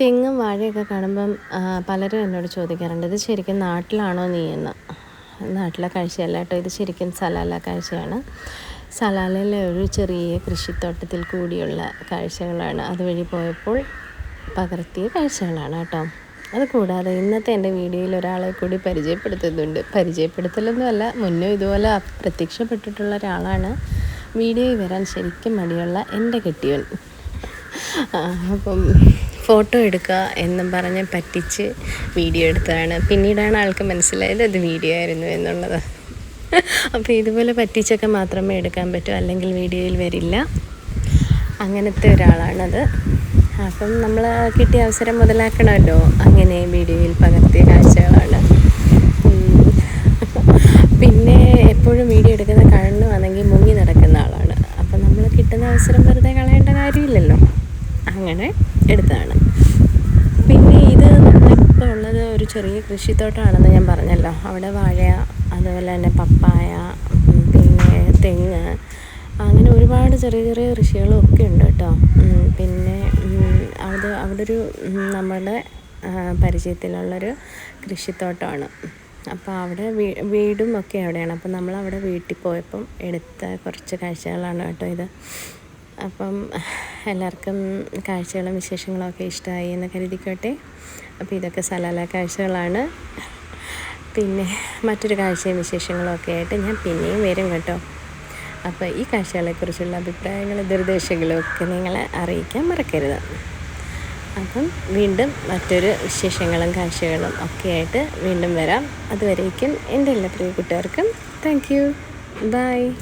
തെങ്ങും വാഴയൊക്കെ കാണുമ്പം പലരും എന്നോട് ചോദിക്കാറുണ്ട് ഇത് ശരിക്കും നാട്ടിലാണോ നീ എന്ന്? നാട്ടിലെ കാഴ്ചയല്ല കേട്ടോ ഇത് ശരിക്കും സലാല കാഴ്ചയാണ്. സലാലയിലെ ഒരു ചെറിയ കൃഷിത്തോട്ടത്തിൽ കൂടിയുള്ള കാഴ്ചകളാണ്. അതുവഴി പോയപ്പോൾ പകർത്തിയ കാഴ്ചകളാണ് കേട്ടോ. അത് കൂടാതെ ഇന്നത്തെ എന്റെ വീഡിയോയിൽ ഒരാളെ കൂടി പരിചയപ്പെടുത്തുന്നുണ്ട്. പരിചയപ്പെടുത്തലൊന്നുമല്ല മുന്നേ ഇതുപോലെ പ്രത്യക്ഷപ്പെട്ടിട്ടുള്ള ഒരാളാണ്. വീഡിയോയിൽ വരാൻ ശരിക്കും മടിയുള്ള എന്റെ കെട്ടിയവൻ. അപ്പം ഫോട്ടോ എടുക്കുക എന്നും പറഞ്ഞ് പറ്റിച്ച് വീഡിയോ എടുത്തതാണ്. പിന്നീടാണ് ആൾക്ക് മനസ്സിലായത് അത് വീഡിയോ ആയിരുന്നു എന്നുള്ളത്. അപ്പോൾ ഇതുപോലെ പറ്റിച്ചൊക്കെ മാത്രമേ എടുക്കാൻ പറ്റൂ അല്ലെങ്കിൽ വീഡിയോയിൽ വരില്ല. അങ്ങനത്തെ ഒരാളാണത്. അപ്പം നമ്മൾ കിട്ടിയ അവസരം മുതലാക്കണമല്ലോ. അങ്ങനെ വീഡിയോയിൽ പകർത്തിയ കാഴ്ചകളാണ്. പിന്നെ എപ്പോഴും വീഡിയോ എടുക്കുന്ന കണ്ണുവാണെങ്കിൽ മുങ്ങി നടക്കുന്ന ആളാണ്. അപ്പം നമ്മൾ കിട്ടുന്ന അവസരം വെറുതെ കളയേണ്ട കാര്യമില്ലല്ലോ. അങ്ങനെ എടുത്തതാണ്. പിന്നെ ഇത് നമ്മളിപ്പോൾ ഉള്ളത് ഒരു ചെറിയ കൃഷിത്തോട്ടമാണെന്ന് ഞാൻ പറഞ്ഞല്ലോ. അവിടെ വാഴ അതുപോലെ തന്നെ പപ്പായ പിന്നെ തെങ്ങ് അങ്ങനെ ഒരുപാട് ചെറിയ ചെറിയ കൃഷികളും ഒക്കെ ഉണ്ട് കേട്ടോ. പിന്നെ അത് അവിടെ ഒരു നമ്മുടെ പരിചയത്തിലുള്ളൊരു കൃഷിത്തോട്ടമാണ് അപ്പോൾ അവിടെ വീടും ഒക്കെ അവിടെയാണ്. അപ്പം നമ്മൾ അവിടെ വീട്ടിൽ പോയപ്പം എടുത്ത കുറച്ച് കാഴ്ചകളാണ് കേട്ടോ ഇത്. അപ്പം എല്ലാവർക്കും കാഴ്ചകളും വിശേഷങ്ങളും ഒക്കെ ഇഷ്ടമായി എന്ന് കരുതിക്കോട്ടെ. അപ്പോൾ ഇതൊക്കെ സലാല കാഴ്ചകളാണ്. പിന്നെ മറ്റൊരു കാഴ്ചയും വിശേഷങ്ങളും ഒക്കെ ആയിട്ട് ഞാൻ പിന്നെയും വരും കേട്ടോ. അപ്പോൾ ഈ കാഴ്ചകളെക്കുറിച്ചുള്ള അഭിപ്രായങ്ങളും നിർദ്ദേശങ്ങളും ഒക്കെ നിങ്ങളെ അറിയിക്കാൻ മറക്കരുത്. അപ്പം വീണ്ടും മറ്റൊരു വിശേഷങ്ങളും കാഴ്ചകളും ഒക്കെ ആയിട്ട് വീണ്ടും വരാം. അതുവരേക്കും എന്റെ എല്ലാ പ്രിയ കൂട്ടുകാർക്കും താങ്ക് യു. ബൈ.